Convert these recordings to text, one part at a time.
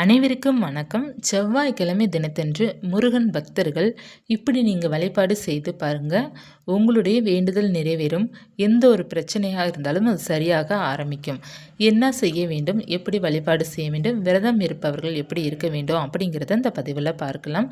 அனைவருக்கும் வணக்கம். செவ்வாய்க்கிழமை தினத்தன்று முருகன் பக்தர்கள் இப்படி நீங்கள் வழிபாடு செய்து பாருங்கள் உங்களுடைய வேண்டுதல் நிறைவேறும். எந்த ஒரு பிரச்சனையாக இருந்தாலும் அது சரியாக ஆரம்பிக்கும். என்ன செய்ய வேண்டும்? எப்படி வழிபாடு செய்ய வேண்டும்? விரதம் இருப்பவர்கள் எப்படி இருக்க வேண்டும்? அப்படிங்கிறத இந்த பதிவில் பார்க்கலாம்.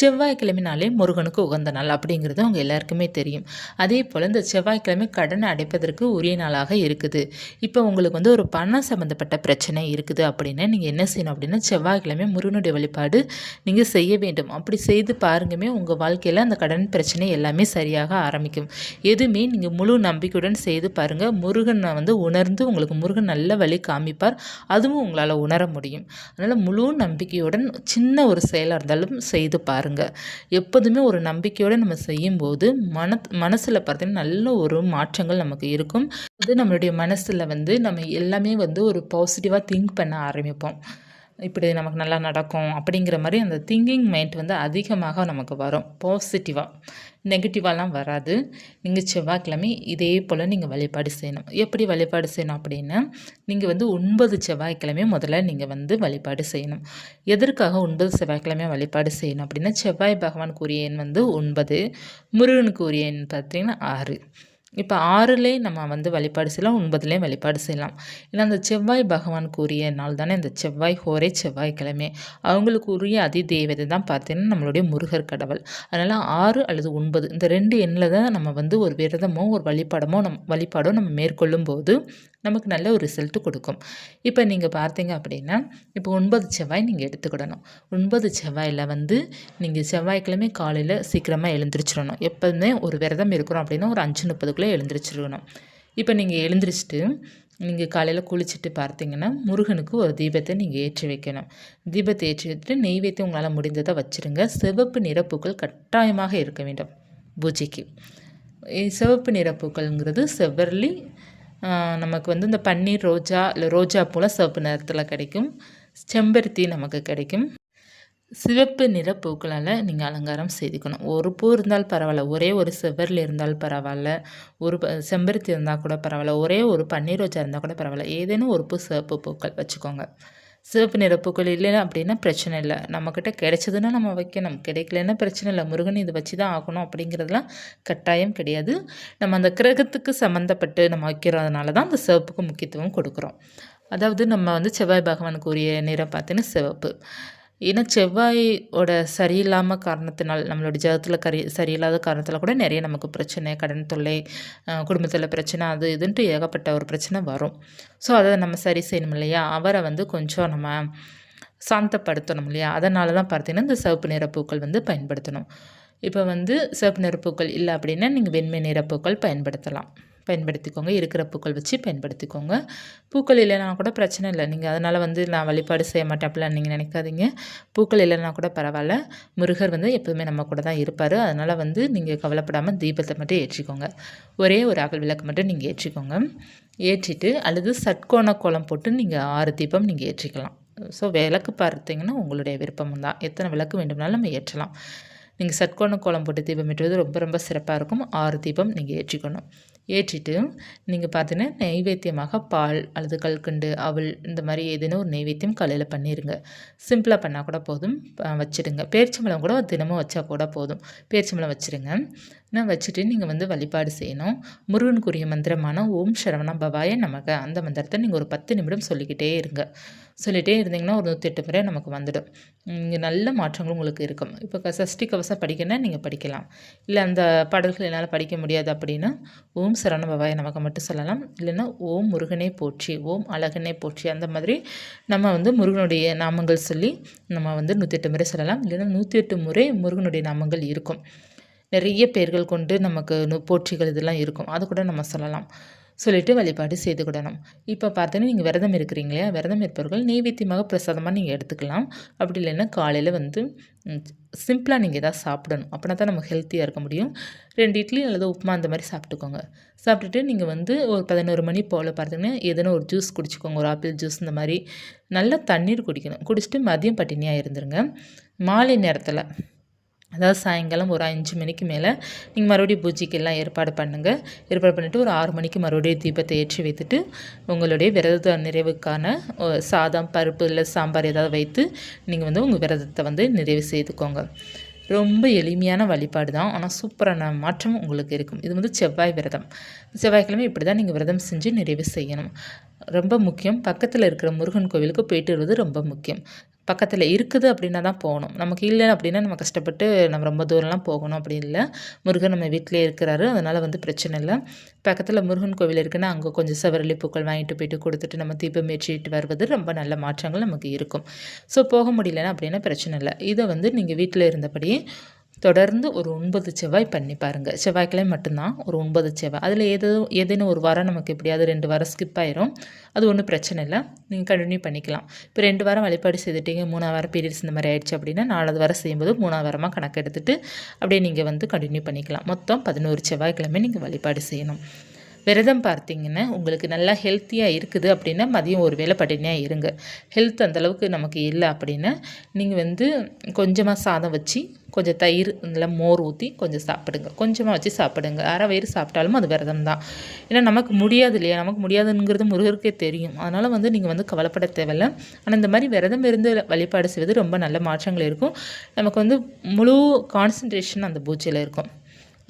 செவ்வாய்க்கிழமைனாலே முருகனுக்கு உகந்த நாள் அப்படிங்கிறது அவங்க எல்லாருக்குமே தெரியும். அதே போல் இந்த செவ்வாய்க்கிழமை கடனை அடைப்பதற்கு உரிய நாளாக இருக்குது. இப்போ உங்களுக்கு வந்து ஒரு பணம் சம்மந்தப்பட்ட பிரச்சனை இருக்குது அப்படின்னா நீங்கள் என்ன செய்யணும் அப்படின்னா செவ்வாய்க்கிழமை முருகனுடைய வழிபாடு நீங்கள் செய்ய வேண்டும். அப்படி செய்து பாருங்கமே உங்கள் வாழ்க்கையில் அந்த கடன் பிரச்சனை எல்லாமே சரியாக ஆரம்பிக்கும். எதுவுமே நீங்கள் முழு நம்பிக்கையுடன் செய்து பாருங்கள் முருகனை வந்து உணர்ந்து உங்களுக்கு முருகன் நல்ல வழி காமிப்பார். அதுவும் உங்களால் உணர முடியும். அதனால் முழு நம்பிக்கையுடன் சின்ன ஒரு செயலாக இருந்தாலும் செய்து பாருங்கள் எப்போதுமே ஒரு நம்பிக்கையோடு நம்ம செய்யும்போது மன மனசில் பார்த்தீங்கன்னா நல்ல ஒரு மாற்றங்கள் நமக்கு இருக்கும். அது நம்மளுடைய மனசில் வந்து நம்ம எல்லாமே வந்து ஒரு பாசிட்டிவாக திங்க் பண்ண ஆரம்பிப்போம். இப்படி நமக்கு நல்லா நடக்கும் அப்படிங்கிற மாதிரி அந்த திங்கிங் மைண்ட் வந்து அதிகமாக நமக்கு வரும். பாசிட்டிவாக நெகட்டிவாலாம் வராது. நீங்கள் செவ்வாய்க்கிழமை இதே போல் நீங்கள் வழிபாடு செய்யணும். எப்படி வழிபாடு செய்யணும் அப்படின்னா நீங்கள் வந்து ஒன்பது செவ்வாய்க்கிழமை முதல்ல நீங்கள் வந்து வழிபாடு செய்யணும். எதற்காக ஒன்பது செவ்வாய்க்கிழமையும் வழிபாடு செய்யணும் அப்படின்னா செவ்வாய் பகவான் கூறிய எண் வந்து ஒன்பது முருகனுக்கு உரிய எண் பார்த்திங்கன்னா ஆறு. இப்போ ஆறுலேயே நம்ம வந்து வழிபாடு செய்யலாம் ஒன்பதுலேயும் வழிபாடு செய்யலாம். ஏன்னா அந்த செவ்வாய் பகவான் கூறிய நாள் தானே இந்த செவ்வாய் ஹோரே செவ்வாய்க்கிழமை. அவங்களுக்கு உரிய அதி தேவதை தான் பார்த்தீங்கன்னா நம்மளுடைய முருகர் கடவுள். அதனால் ஆறு அல்லது ஒன்பது இந்த ரெண்டு எண்ணில் தான் நம்ம வந்து ஒரு விரதமோ ஒரு வழிபாடமோ நம் வழிபாடோ நம்ம மேற்கொள்ளும் போது நமக்கு நல்ல ஒரு ரிசல்ட்டு கொடுக்கும். இப்போ நீங்கள் பார்த்தீங்க அப்படின்னா இப்போ ஒன்பது செவ்வாய் நீங்கள் எடுத்துக்கிடணும். ஒன்பது செவ்வாயில் வந்து நீங்கள் செவ்வாய்க்கிழமை காலையில் சீக்கிரமாக எழுந்திரிச்சிடணும். எப்போதுமே ஒரு விரதம் இருக்கிறோம் அப்படின்னா ஒரு அஞ்சு முப்பதுக்குள்ளே எழுந்திரிச்சிருக்கணும். இப்போ நீங்கள் எழுந்திரிச்சிட்டு நீங்கள் காலையில் குளிச்சுட்டு பார்த்தீங்கன்னா முருகனுக்கு ஒரு தீபத்தை நீங்கள் ஏற்றி வைக்கணும். தீபத்தை ஏற்றி வச்சுட்டு நெய்வேத்தியம் உங்களால் முடிந்ததை வச்சுருங்க. சிவப்பு நிறப்பூக்கள் கட்டாயமாக இருக்க வேண்டும். பூஜைக்கு. சிவப்பு நிறப்பூக்கள்ங்கிறது செவ்வரளி நமக்கு வந்து இந்த பன்னீர் ரோஜா இல்லை ரோஜா போல் சிவப்பு நிறத்தில் கிடைக்கும். செம்பருத்தி நமக்கு கிடைக்கும். சிவப்பு நிற பூக்களால் நீங்கள் அலங்காரம் செய்துக்கணும். ஒரு பூ இருந்தால் பரவாயில்ல ஒரே ஒரு செவ்வரில் இருந்தால் பரவாயில்ல ஒரு செம்பருத்தி இருந்தால் கூட பரவாயில்ல ஒரே ஒரு பன்னீர் ரோஜா இருந்தால் கூட பரவாயில்ல ஏதேனும் ஒரு பூ சிவப்பு பூக்கள் வச்சுக்கோங்க. சிவப்பு நிற பூக்கள் இல்லைன்னா அப்படின்னா பிரச்சனை இல்லை. நம்மக்கிட்ட கிடைச்சதுன்னா நம்ம வைக்கணும். கிடைக்கலன்னா பிரச்சனை இல்லை. முருகன் இதை வச்சு தான் ஆகணும் அப்படிங்கிறதுலாம் கட்டாயம் கிடையாது. நம்ம அந்த கிரகத்துக்கு சம்மந்தப்பட்டு நம்ம வைக்கிறதுனால தான் அந்த சிவப்புக்கு முக்கியத்துவம் கொடுக்குறோம். அதாவது நம்ம வந்து செவ்வாய் பகவானுக்கு உரிய நிறம் பார்த்தீங்கன்னா சிவப்பு. ஏன்னா செவ்வாயோட சரியில்லாமல் காரணத்தினால் நம்மளோட ஜகத்தில் கரி சரியில்லாத காரணத்தில் கூட நிறைய நமக்கு பிரச்சனை கடன் தொல்லை குடும்பத்தில் பிரச்சனை அது இதுன்ட்டு ஏகப்பட்ட ஒரு பிரச்சனை வரும். ஸோ அதை நம்ம சரி செய்யணும் இல்லையா? அவரை வந்து கொஞ்சம் நம்ம சாந்தப்படுத்தணும் இல்லையா? அதனால தான் பார்த்தீங்கன்னா இந்த சிவப்பு நிற பூக்கள் வந்து பயன்படுத்தணும். இப்போ வந்து சிவப்பு நிற பூக்கள் இல்லை அப்படின்னா நீங்கள் வெண்மை நிற பூக்கள் பயன்படுத்தலாம். பயன்படுத்திக்கோங்க. இருக்கிற பூக்கள் வச்சு பயன்படுத்திக்கோங்க. பூக்கள் இல்லைனா கூட பிரச்சனை இல்லை. நீங்கள் அதனால் வந்து நான் வழிபாடு செய்ய மாட்டேன் அப்படிலாம் நீங்கள் நினைக்காதீங்க. பூக்கள் இல்லைனா கூட பரவாயில்ல. முருகர் வந்து எப்போதுமே நம்ம கூட தான் இருப்பார். அதனால் வந்து நீங்கள் கவலைப்படாமல் தீபத்தை மட்டும் ஏற்றிக்கோங்க. ஒரே ஒரு அகல் விளக்கு மட்டும் நீங்கள் ஏற்றிக்கோங்க. ஏற்றிட்டு அல்லது சட்கோண கோலம் போட்டு நீங்கள் ஆறு தீபம் நீங்கள் ஏற்றிக்கலாம். ஸோ விளக்கு பார்த்தீங்கன்னா உங்களுடைய விருப்பம் தான் எத்தனை விளக்கு வேண்டுமானாலும் நம்ம ஏற்றலாம். நீங்கள் சட்கோண கோலம் போட்டு தீபம் ஏற்றுவது ரொம்ப ரொம்ப சிறப்பாக இருக்கும். ஆறு தீபம் நீங்கள் ஏற்றிக்கணும். ஏற்றிட்டு நீங்கள் பார்த்தீங்கன்னா நைவேத்தியமாக பால் அல்லது கல்கண்டு அவள் இந்த மாதிரி ஏதேனும் ஒரு நெய்வேத்தியம் காலையில் பண்ணிடுங்க சிம்பிளாக பண்ணால் கூட போதும். வச்சுடுங்க. பேரிச்சம்பழம் கூட தினமும் வச்சா கூட போதும். பேரிச்சம்பழம் வச்சுருங்க. நான் வச்சுட்டு நீங்கள் வந்து வழிபாடு செய்யணும். முருகனுக்குரிய மந்திரமான ஓம் சரவண பவாய நமக்கு அந்த மந்திரத்தை நீங்கள் ஒரு பத்து நிமிடம் சொல்லிக்கிட்டே இருங்க. சொல்லிகிட்டே இருந்தீங்கன்னா ஒரு நூற்றி எட்டு முறை நமக்கு வந்துடும். இங்கே நல்ல மாற்றங்கள் உங்களுக்கு இருக்கும். இப்போ சஷ்டி கவசம் படிக்கணும்னா நீங்கள் படிக்கலாம். இல்லை அந்த பாடல்கள் என்னால் படிக்க முடியாது அப்படின்னா ஓம் சரவண பவாய நமக்கு மட்டும் சொல்லலாம். இல்லைன்னா ஓம் முருகனே போற்றி ஓம் அழகனே போற்றி அந்த மாதிரி நம்ம வந்து முருகனுடைய நாமங்கள் சொல்லி நம்ம வந்து நூற்றி எட்டு முறை சொல்லலாம். இல்லைன்னா நூற்றி எட்டு முறை முருகனுடைய நாமங்கள் இருக்கும். நிறைய பேர்கள் கொண்டு நமக்கு போற்றிகள் இதெல்லாம் இருக்கும். அது கூட நம்ம சொல்லலாம். சொல்லிவிட்டு வழிபாடு செய்து கொள்ளணும். இப்போ பார்த்தீங்கன்னா நீங்கள் விரதம் இருக்கிறீங்க இல்லையா? விரதம் இருப்பவர்கள் நெய்வேத்தியமாக பிரசாதமாக நீங்கள் எடுத்துக்கலாம். அப்படி இல்லைன்னா காலையில் வந்து சிம்பிளாக நீங்கள் எதாவது சாப்பிடணும். அப்படின்னா தான் நம்ம ஹெல்த்தியாக இருக்க முடியும். ரெண்டு இட்லி அல்லது உப்புமா அந்த மாதிரி சாப்பிட்டுக்கோங்க. சாப்பிட்டுட்டு நீங்கள் வந்து ஒரு பதினோரு மணி போல் பார்த்தீங்கன்னா எதனா ஒரு ஜூஸ் குடிச்சிக்கோங்க. ஒரு ஆப்பிள் ஜூஸ் இந்த மாதிரி. நல்லா தண்ணீர் குடிக்கணும். குடிச்சிட்டு மதியம் பட்டினியாக இருந்துருங்க. மாலை நேரத்தில் அதாவது சாயங்காலம் ஒரு அஞ்சு மணிக்கு மேலே நீங்கள் மறுபடியும் பூஜைக்கு எல்லாம் ஏற்பாடு பண்ணுங்கள் ஏற்பாடு பண்ணிவிட்டு ஒரு ஆறு மணிக்கு மறுபடியும் தீபத்தை ஏற்றி வைத்துட்டு உங்களுடைய விரத நிறைவுக்கான சாதம் பருப்பு இல்லை சாம்பார் ஏதாவது வைத்து நீங்கள் வந்து உங்கள் விரதத்தை வந்து நிறைவு செய்துக்கோங்க. ரொம்ப எளிமையான வழிபாடு தான். ஆனால் சூப்பரான மாற்றம் உங்களுக்கு இருக்கும். இது வந்து செவ்வாய் விரதம். செவ்வாய்க்கிழமை இப்படி தான் நீங்கள் விரதம் செஞ்சு நிறைவு செய்யணும். ரொம்ப முக்கியம். பக்கத்தில் இருக்கிற முருகன் கோவிலுக்கு போயிட்டு வருவது ரொம்ப முக்கியம். பக்கத்தில் இருக்குது அப்படின்னா தான் போகணும். நமக்கு இல்லை அப்படின்னா நம்ம கஷ்டப்பட்டு நம்ம ரொம்ப தூரம்லாம் போகணும் அப்படி இல்லை. முருகன் நம்ம வீட்டிலே இருக்கிறாரு. அதனால் வந்து பிரச்சனை இல்லை. பக்கத்தில் முருகன் கோவில் இருக்குன்னா அங்கே கொஞ்சம் செவரளி பூக்கள் வாங்கிட்டு போயிட்டு கொடுத்துட்டு நம்ம தீபம் ஏற்றிட்டு வருவது ரொம்ப நல்ல மாற்றங்கள் நமக்கு இருக்கும். ஸோ போக முடியலன்னா அப்படின்னா பிரச்சனை இல்லை. இதை வந்து நீங்கள் வீட்டில் இருந்தபடியே தொடர்ந்து ஒரு ஒன்பது செவ்வாய் பண்ணி பாருங்கள் செவ்வாய்க்கிழமை மட்டும்தான் ஒரு ஒன்பது செவ்வாய். அதில் ஏதோ ஏதேனும் ஒரு வாரம் நமக்கு எப்படியாவது ரெண்டு வாரம் ஸ்கிப் ஆயிரும். அது ஒன்றும் பிரச்சனை இல்லை. நீங்கள் கண்டினியூ பண்ணிக்கலாம். இப்போ ரெண்டு வாரம் வழிபாடு செய்துட்டீங்க மூணாவது வாரம் பீரியட்ஸ் இந்த மாதிரி ஆயிடுச்சு அப்படின்னா நாலாவது வாரம் செய்யும்போது மூணாவது வாரமாக கணக்கு எடுத்துகிட்டு அப்படியே நீங்கள் வந்து கண்டினியூ பண்ணிக்கலாம். மொத்தம் பதினோரு செவ்வாய்க்கிழமை நீங்கள் வழிபாடு செய்யணும். விரதம் பார்த்தீங்கன்னா உங்களுக்கு நல்லா ஹெல்த்தியாக இருக்குது அப்படின்னா மதியம் ஒரு வேளை பட்டினியாக இருங்க. ஹெல்த் அந்தளவுக்கு நமக்கு இல்லை அப்படின்னா நீங்கள் வந்து கொஞ்சமாக சாதம் வச்சு கொஞ்சம் தயிர் இல்லை மோர் ஊற்றி கொஞ்சம் சாப்பிடுங்க. கொஞ்சமாக வச்சு சாப்பிடுங்க. அரை வயிறு சாப்பிட்டாலும் அது விரதம் தான். ஏன்னா நமக்கு முடியாது இல்லையா? நமக்கு முடியாதுங்கிறது முருகருக்கே தெரியும். அதனால் வந்து நீங்கள் வந்து கவலைப்பட தேவையில்ல. ஆனால் இந்த மாதிரி விரதம் இருந்து வழிபாடு செய்வது ரொம்ப நல்ல மாற்றங்கள் இருக்கும். நமக்கு வந்து முழு கான்சன்ட்ரேஷன் அந்த பூஜையில் இருக்கும்.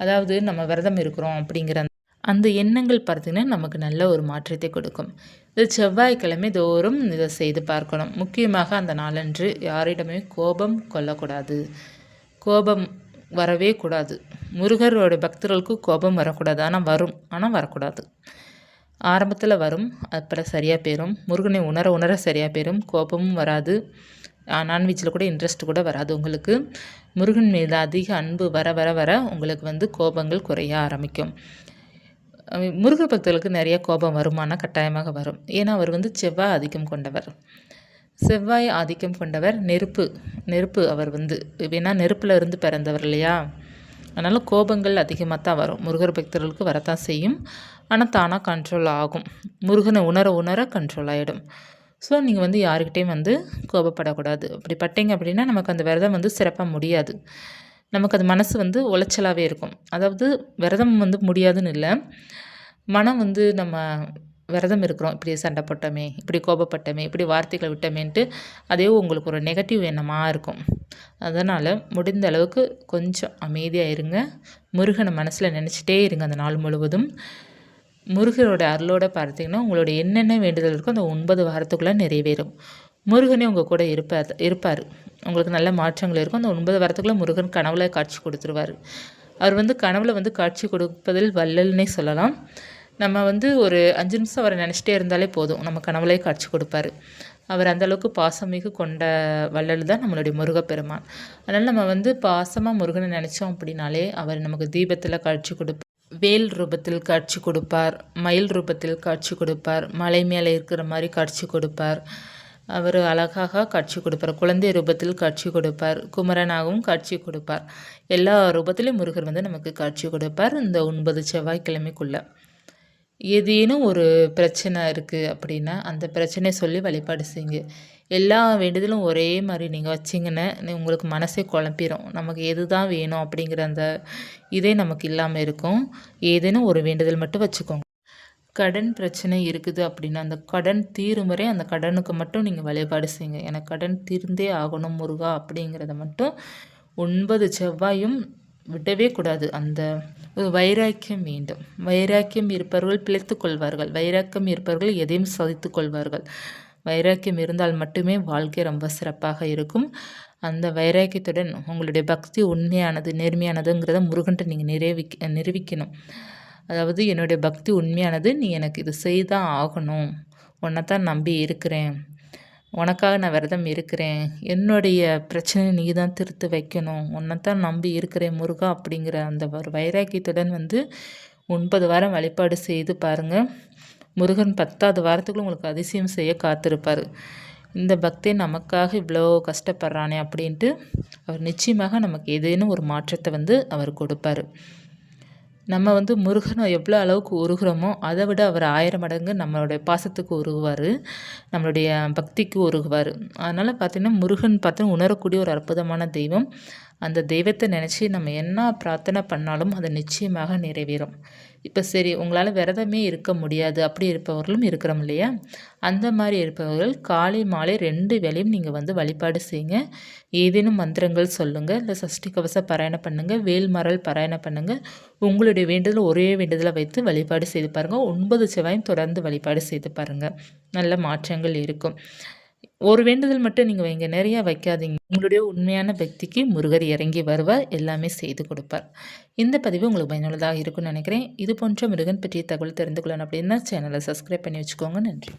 அதாவது நம்ம விரதம் இருக்கிறோம் அப்படிங்கிற அந்த எண்ணங்கள் பார்த்தீங்கன்னா நமக்கு நல்ல ஒரு மாற்றத்தை கொடுக்கும். இது செவ்வாய்க்கிழமை தோறும் இதை செய்து பார்க்கணும். முக்கியமாக அந்த நாளன்று யாரிடமே கோபம் கொள்ளக்கூடாது. கோபம் வரவே கூடாது. முருகரோட பக்தர்களுக்கு கோபம் வரக்கூடாது. ஆனால் வரும். ஆனால் வரக்கூடாது. ஆரம்பத்தில் வரும். அப்புறம் சரியாக போயிடும் முருகனை உணர உணர சரியாக போயிடும் கோபமும் வராது. நான்வெஜ்ஜில் கூட இன்ட்ரெஸ்ட் கூட வராது உங்களுக்கு. முருகன் மீது அதிக அன்பு வர வர வர உங்களுக்கு வந்து கோபங்கள் குறைய ஆரம்பிக்கும். அஹ் முருகர் பக்தர்களுக்கு நிறைய கோபம் வருமானா கட்டாயமாக வரும். ஏன்னா அவர் வந்து செவ்வாய் ஆதிக்கம் கொண்டவர். செவ்வாய் ஆதிக்கம் கொண்டவர் நெருப்பு. நெருப்பு அவர் வந்து. ஏன்னா நெருப்பில் இருந்து பிறந்தவர் இல்லையா? அதனால் கோபங்கள் அதிகமாக தான் வரும். முருகர் பக்தர்களுக்கு வரத்தான் செய்யும். ஆனால் தானாக கண்ட்ரோல் ஆகும். முருகனை உணர உணர கண்ட்ரோல் ஆகிடும் ஸோ நீங்கள் வந்து யாருக்கிட்டேயும் வந்து கோபப்படக்கூடாது. அப்படி பட்டீங்க அப்படின்னா நமக்கு அந்த விரதம் வந்து சிறப்பாக முடியாது. நமக்கு அது மனசு வந்து உளைச்சலாகவே இருக்கும். அதாவது விரதம் வந்து முடியாதுன்னு இல்லை. மனம் வந்து நம்ம விரதம் இருக்கிறோம். இப்படி சண்டை போட்டோமே இப்படி கோபப்பட்டோமே இப்படி வார்த்தைகள் விட்டோமேன்ட்டு அதே உங்களுக்கு ஒரு நெகட்டிவ் எண்ணமாக இருக்கும். அதனால் முடிந்த அளவுக்கு கொஞ்சம் அமைதியாக இருங்க. முருகனை மனசில் நினச்சிட்டே இருங்க அந்த நாள் முழுவதும். முருகரோட அருளோட பார்த்தீங்கன்னா உங்களோட என்னென்ன வேண்டுதல் இருக்கோ அந்த ஒன்பது வாரத்துக்குள்ளே நிறைவேறும். முருகனே உங்கள் கூட இருப்பார் இருப்பார். உங்களுக்கு நல்ல மாற்றங்கள் இருக்கும். அந்த ஒன்பது வாரத்துக்குள்ளே முருகன் கனவுல காட்சி கொடுத்துருவார். அவர் வந்து கனவுல வந்து காட்சி கொடுப்பதில் வள்ளல்னே சொல்லலாம். நம்ம வந்து ஒரு அஞ்சு நிமிஷம் அவரை நினச்சிட்டே இருந்தாலே போதும். நம்ம கனவுலே காட்சி கொடுப்பாரு. அவர் அந்தளவுக்கு பாசமிகு கொண்ட வள்ளல் தான் நம்மளுடைய முருகப்பெருமான். அதனால் நம்ம வந்து பாசமாக முருகனை நினச்சோம் அப்படின்னாலே அவர் நமக்கு தீபத்தில் காட்சி கொடுப்பார் வேல் ரூபத்தில் காட்சி கொடுப்பார். மயில் ரூபத்தில் காட்சி கொடுப்பார். மலை மேலே இருக்கிற மாதிரி காட்சி கொடுப்பார். அவர் அழகாக காட்சி கொடுப்பார். குழந்தை ரூபத்தில் காட்சி கொடுப்பார். குமரனாகவும் காட்சி கொடுப்பார். எல்லா ரூபத்திலையும் முருகர் வந்து நமக்கு காட்சி கொடுப்பார் இந்த ஒன்பது செவ்வாய்க்கிழமைக்குள்ள. ஏதேனும் ஒரு பிரச்சனை இருக்குது அப்படின்னா அந்த பிரச்சனையை சொல்லி வழிபாடு செய்யுங்க. எல்லா வேண்டுதலும் ஒரே மாதிரி நீங்கள் வச்சிங்கன்னா நீ- உங்களுக்கு மனசே குழம்பிடும் நமக்கு எது தான் வேணும் அப்படிங்கிற அந்த இதே நமக்கு இல்லாமல் இருக்கும். ஏதேனும் ஒரு வேண்டுதல் மட்டும் வச்சுக்கோங்க. கடன் பிரச்சனை இருக்குது அப்படின்னா அந்த கடன் தீரும் வரை அந்த கடனுக்கு மட்டும் நீங்கள் வழிபாடு செய்யுங்க. எனக்கு கடன் தீர்ந்தே ஆகணும் முருகா அப்படிங்கிறத மட்டும் ஒன்பது செவ்வாயும் விடவே கூடாது. அந்த ஒரு வைராக்கியம் வேண்டும். வைராக்கியம் இருப்பவர்கள் பிழைத்து கொள்வார்கள். வைராக்கியம் இருப்பவர்கள் எதையும் சதித்துக் கொள்வார்கள். வைராக்கியம் இருந்தால் மட்டுமே வாழ்க்கை ரொம்ப சிறப்பாக இருக்கும். அந்த வைராக்கியத்துடன் உங்களுடைய பக்தி உண்மையானது நேர்மையானதுங்கிறத முருகன்ட்ட நீங்கள் நிரூபிக்க நிரூபிக்கணும். அதாவது என்னுடைய பக்தி உண்மையானது நீ எனக்கு இது செய்தான் ஆகணும். உன்னை தான் நம்பி இருக்கிறேன். உனக்காக நான் விரதம் இருக்கிறேன். என்னுடைய பிரச்சனையை நீ தான் திருத்து வைக்கணும். உன்னை தான் நம்பி இருக்கிறேன் முருகா அப்படிங்கிற அந்த ஒரு வைராக்கியத்துடன் வந்து ஒன்பது வாரம் வழிபாடு செய்து பாருங்கள் முருகன் பத்தாவது வாரத்துக்குள்ள உங்களுக்கு அதிசயம் செய்ய காத்திருப்பார். இந்த பக்தி நமக்காக இவ்வளோ கஷ்டப்படுறானே அப்படின்ட்டு அவர் நிச்சயமாக நமக்கு ஏதேனும் ஒரு மாற்றத்தை வந்து அவர் கொடுப்பார். நம்ம வந்து முருகனை எவ்வளோ அளவுக்கு உருகிறோமோ அதை விட அவர் ஆயிரம் மடங்கு நம்மளுடைய பாசத்துக்கு உருகுவார் நம்மளுடைய பக்திக்கு உருகுவார். அதனால் பார்த்திங்கன்னா முருகன் பார்த்து உணரக்கூடிய ஒரு அற்புதமான தெய்வம். அந்த தெய்வத்தை நினச்சி நம்ம என்ன பிரார்த்தனை பண்ணாலும் அது நிச்சயமாக நிறைவேறும். இப்போ சரி உங்களால் விரதமே இருக்க முடியாது. அப்படி இருப்பவர்களும் இருக்கிறோம் இல்லையா? அந்த மாதிரி இருப்பவர்கள் காலை மாலை ரெண்டு வேலையும் நீங்கள் வந்து வழிபாடு செய்யுங்க. ஏதேனும் மந்திரங்கள் சொல்லுங்கள் இல்லை சஷ்டி கவச பாராயணம் பண்ணுங்கள் வேல்மரல் பாராயணம் பண்ணுங்கள் உங்களுடைய வேண்டுதல் ஒரே வேண்டுதலை வைத்து வழிபாடு செய்து பாருங்கள் ஒன்பது செவ்வாயும் தொடர்ந்து வழிபாடு செய்து பாருங்கள் நல்ல மாற்றங்கள் இருக்கும். ஒரு வேண்டுதல் மட்டும் நீங்கள் வைங்க. நிறையா வைக்காதீங்க. உங்களுடைய உண்மையான பக்திக்கு முருகர் இறங்கி வருவார் எல்லாமே செய்து கொடுப்பார். இந்த பதிவு உங்களுக்கு பயனுள்ளதாக இருக்கும்னு நினைக்கிறேன். இது போன்ற முருகன் பற்றிய தகவல் தெரிந்து கொள்ளணும் அப்படின்னா சேனலை சப்ஸ்கிரைப் பண்ணி வச்சுக்கோங்க. நன்றி.